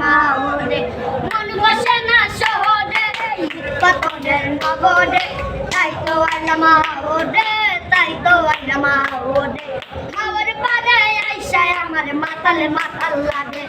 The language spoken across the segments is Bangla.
মাউরে মন বসে না শহরে পতনের নগরে তাই তো আইলাম মাউরে তাই তো আইলাম মাউরে মাউর পারে আইসায় আমার মাতালে মাতাল লাগে।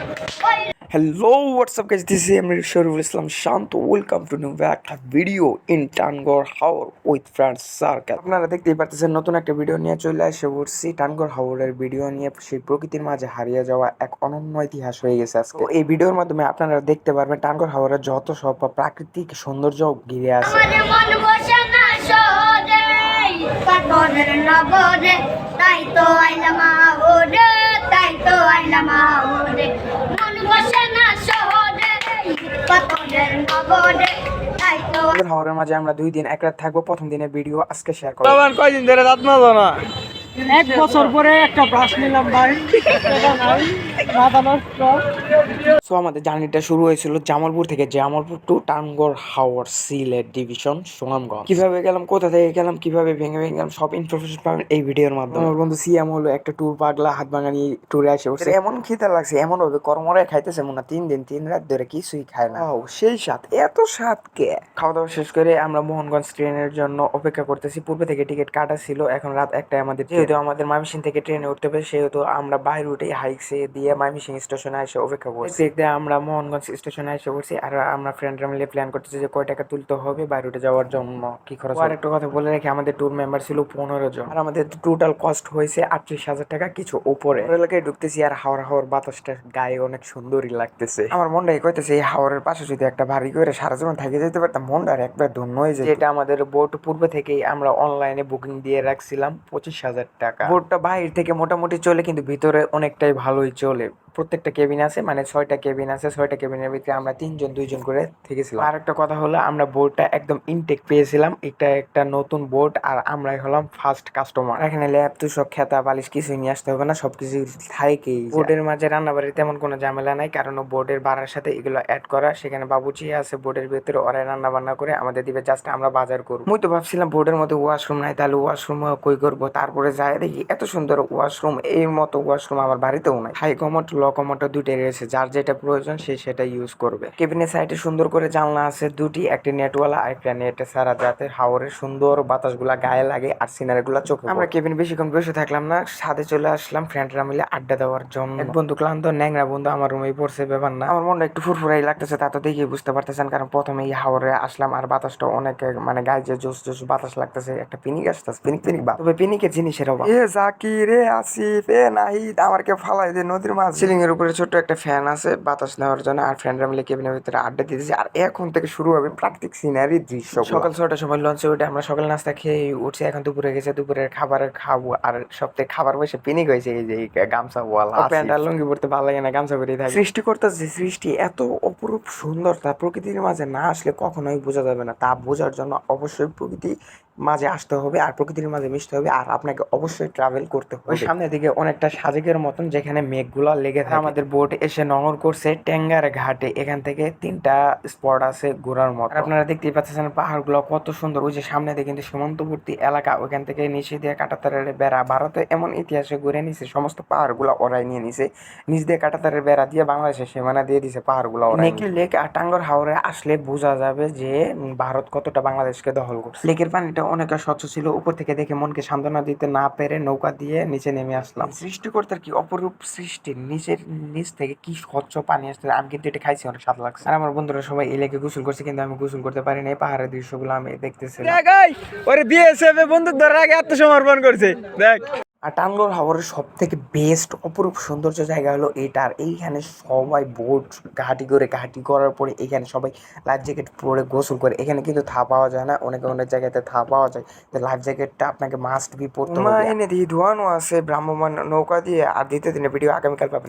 What's up, guys? This is Emir Shariful Islam Shanto. Welcome to new back video in Tangor Haur with friends Circle. আপনারা দেখতেই পারতেছেন, নতুন একটা ভিডিও নিয়ে চলে আসে পড়ছি টানগর হাওরের ভিডিও নিয়ে সেই প্রকৃতির মাঝে হারিয়ে যাওয়া এক অনন্য ইতিহাস হয়ে গেছে আজকে এই ভিডিওর মাধ্যমে আপনারা দেখতে পারবেন টানগর হাওরের যত সব প্রাকৃতিক সৌন্দর্য ঘিরে আছে তাই তো আইলাম তাই তো আইলাম হাওরের মাঝে আমরা দুই দিন এক রাত থাকব। প্রথম দিনের ভিডিও আজকে শেয়ার করব। কয়দিন ধরে রাত না? এক বছর পরে একটা ব্রাশ নিলাম ভাই। সো আমাদের জার্নিটা শুরু হয়েছিল জামালপুর থেকে জামালপুর টু টানগড় হাওয়ার সিলেট ডিভিশন সুনামগঞ্জ। কীভাবে গেলাম কোথা থেকে গেলাম কীভাবে ভেঙে ভেঙে গেলাম সব ইনফরমেশন পাবেন এই ভিডিওর মাধ্যমে। আমার বন্ধু সিএম হলো একটা ট্যুর পাগলা হাত ভাঙানি ট্যুরে আসে বসে এমন খিদে লাগছে এমন ভাবে কর্মরে খাইতেছে মনে হয় তিন দিন তিন রাত ধরে কিছুই খায় না। ও সেই স্বাদ এত স্বাদ কে? খাওয়া দাওয়া শেষ করে আমরা মোহনগঞ্জ ট্রেনের জন্য অপেক্ষা করতেছি পূর্বে থেকে টিকিট কাটা ছিল এখন রাত একটায় আমাদের যেহেতু আমাদের মামিসিং থেকে ট্রেনে উঠতে হবে সেহেতু আমরা বাইরে উঠে হাইকসে দিয়ে মামিসিং স্টেশনে এসে অপেক্ষা করছি। দেখতে আমরা মোহনগঞ্জ স্টেশনে এসে পড়ছি আর আমরা ফ্রেন্ডরা মিলে প্ল্যান করতেছি যে কয় টাকা তুলতে হবে বাইরে উঠে যাওয়ার জন্য কি খরচ আর একটা কথা বলে রাখি আমাদের ট্যুর মেম্বার ছিল পনেরো জন আর আমাদের টোটাল কস্ট হয়েছে আটত্রিশ হাজার টাকা কিছু উপরে। এলাকায় ঢুকতেছি আর হাওড়া হাওড় বাতাসটা গায়ে অনেক সুন্দরই লাগতেছে। আমার মনটাই কইতেছে এই হাওড়ের পাশে যদি একটা ভারী করে সারা জীবন থেকে যেতে পারতাম মনটা আর একবার ধন্য হয়ে যেত। যেটা আমাদের বোট পূর্বে থেকেই আমরা অনলাইনে বুকিং দিয়ে রাখছিলাম পঁচিশ হাজার টাকা। ভোটটা বাইরে থেকে মোটামুটি চলে কিন্তু ভিতরে অনেকটাই ভালোই চলে। প্রত্যেকটা কেবিন আছে মানে ছয়টা কেবিন আছে, ছয়টা কেবিনের ভিতরে আমরা তিনজন, দুইজন করে থেকেছিলাম। আর একটা কথা হলো, আমরা বোর্ডটা একদম ইনটেক পেয়েছিলাম, এটা একটা নতুন বোর্ড আর আমরাই হলাম ফার্স্ট কাস্টমার এখানে ল্যাব তুষক খেতা, বালিশ কিছুই নিয়ে আসতে হবে না, সবকিছু থাকেই। বোর্ডের মাঝে রান্না বাড়ি তেমন কোনো ঝামেলা নাই, কারণ বোর্ডের ভাড়ার সাথে এগুলো অ্যাড করা, সেখানে বাবুচি আছে বোর্ডের ভিতরে, ওরাই রান্না বান্না করে আমাদের দিবে জাস্ট আমরা বাজার করব। মুই তো ভাবছিলাম বোর্ডের মধ্যে ওয়াশরুম নাই, তাহলে ওয়াশরুম কই করব? তারপরে যায় দেখি, এত সুন্দর ওয়াশরুম এই মতো ওয়াশরুম আমার বাড়িতেও নাই। হাই কমোড লো কমোড দুইটাই রয়েছে। যার যেটা প্রয়োজন সে সেটা ইউজ করবে। কেবিনের সাইডে সুন্দর করে জানলা আছে দুটি একটি নেটওয়ালা আর একটা নেট ছাড়া যাতে হাওরের সুন্দর বাতাসগুলা গায়ে লাগে আর সিনারিগুলা চোখে আমরা কেবিন বেশিক্ষণ বসে থাকলাম না সাথে চলে আসলাম ফ্রেন্ডরা মিলে আড্ডা দেওয়ার জন্য। এক বন্ধু ক্লান্ত ন্যাংরা বন্ধু আমার রুমেই পড়ছে ব্যাপার না। আমার মনটা একটু ফুরফুরাই লাগতেছে তা তো দেখেই বুঝতে পারতেছেন কারণ প্রথমে এই হাওরে আসলাম আর বাতাসটা অনেক মানে গায়ে যে জোস জোস বাতাস লাগতেছে একটা পিনিক আসতেছে পিনিক পিনিক বা তবে পিনিকের জিনিসের অভাব। এ জাকির এ আসিফ এ নাহিদ আমারকে ফালাই দে নদীর মাছ সিলিং এর উপরে ছোট্ট একটা ফ্যান আছে বাতাস নেওয়ার জন্য আর ফ্রেন্ডরা মিলে কেবিনের ভিতরে আড্ডা দিতেছি। আর এখন থেকে শুরু হবে প্রাকৃতিক সিনারি দৃশ্য সকাল ছটার সময় লঞ্চে উঠে আমরা সকাল নাস্তা খেয়ে উঠছি এখন দুপুরে গেছে দুপুরের খাবার খাব। আর সব থেকে খাবার বসে পিনিক হয়েছে এই যে গামছা ওয়ালা প্যান্ট আর লুঙ্গি পড়তে ভালো লাগে না গামছা পরেই থাকে। সৃষ্টিকর্তার যে সৃষ্টি এত অপরূপ সুন্দর তা প্রকৃতির মাঝে না আসলে কখনোই বোঝা যাবে না। তা বোঝার জন্য অবশ্যই প্রকৃতি মাঝে আসতে হবে আর প্রকৃতির মাঝে মিশতে হবে আর আপনাকে অবশ্যই ট্রাভেল করতে হবে। সামনের দিকে অনেকটা সাজেকের মতন যেখানে মেঘগুলো লেগে থাকে। আমাদের বোট এসে নঙর করছে ট্যাঙ্গার ঘাটে। এখান থেকে তিনটা স্পট আছে ঘোরার মতো। আপনারা দেখতেই পাচ্ছেন পাহাড়গুলো কত সুন্দর। ওই যে সামনে দিয়ে কিন্তু সীমান্তবর্তী এলাকা ওইখান থেকে নিচে দিয়ে কাটাতারের বেড়া। ভারতে এমন ইতিহাসে ঘুরে নিছে সমস্ত পাহাড়গুলো ওরাই নিয়ে নিছে। নিচ দিয়ে কাটাতারের বেড়া দিয়ে বাংলাদেশের সীমানা দিয়ে দিছে পাহাড়গুলো নেকলি লেক আর টাঙ্গর হাওরে আসলে বোঝা যাবে যে ভারত কতটা বাংলাদেশকে দখল করছে। লেকের পানিটা অনেকটা স্বচ্ছ ছিল। উপর থেকে দেখে মনকে সান্ত্বনা দিতে না পেরে নৌকা দিয়ে নিচে নেমে আসলাম। সৃষ্টিকর্তার কি অপরূপ সৃষ্টি? নিচের নিচ থেকে কি স্বচ্ছ পানি আসতে আমি কিন্তু এটা খাইছি অনেক স্বাদ লাগছে। আর আমার বন্ধুরা সবাই এই লেগে গোসল করছে কিন্তু আমি গোসল করতে পারি না এই পাহাড়ের দৃশ্যগুলো আমি দেখতেছি ওরে বিএসএফ ধরার আগে আত্মসমর্পণ করছে। দেখ। আর টাঙ্গর হাওরের সব থেকে বেস্ট অপরূপ সৌন্দর্য জায়গা হলো এটার এইখানে সবাই বোট ঘাঁটি করে ঘাঁটি করার পরে এখানে সবাই লাইফ জ্যাকেট পরে গোসল করে। এখানে কিন্তু থা পাওয়া যায় না, অনেক অনেক জায়গাতে থা পাওয়া যায়। তো লাইফ জ্যাকেটটা আপনাকে মাস্ট বি পড়তে হবে। এনে দিয়ে ধোয়ানো আছে ভ্রাম্যমান নৌকা দিয়ে। আর দ্বিতীয় দিনে ভিডিও আগামীকাল পাবেন।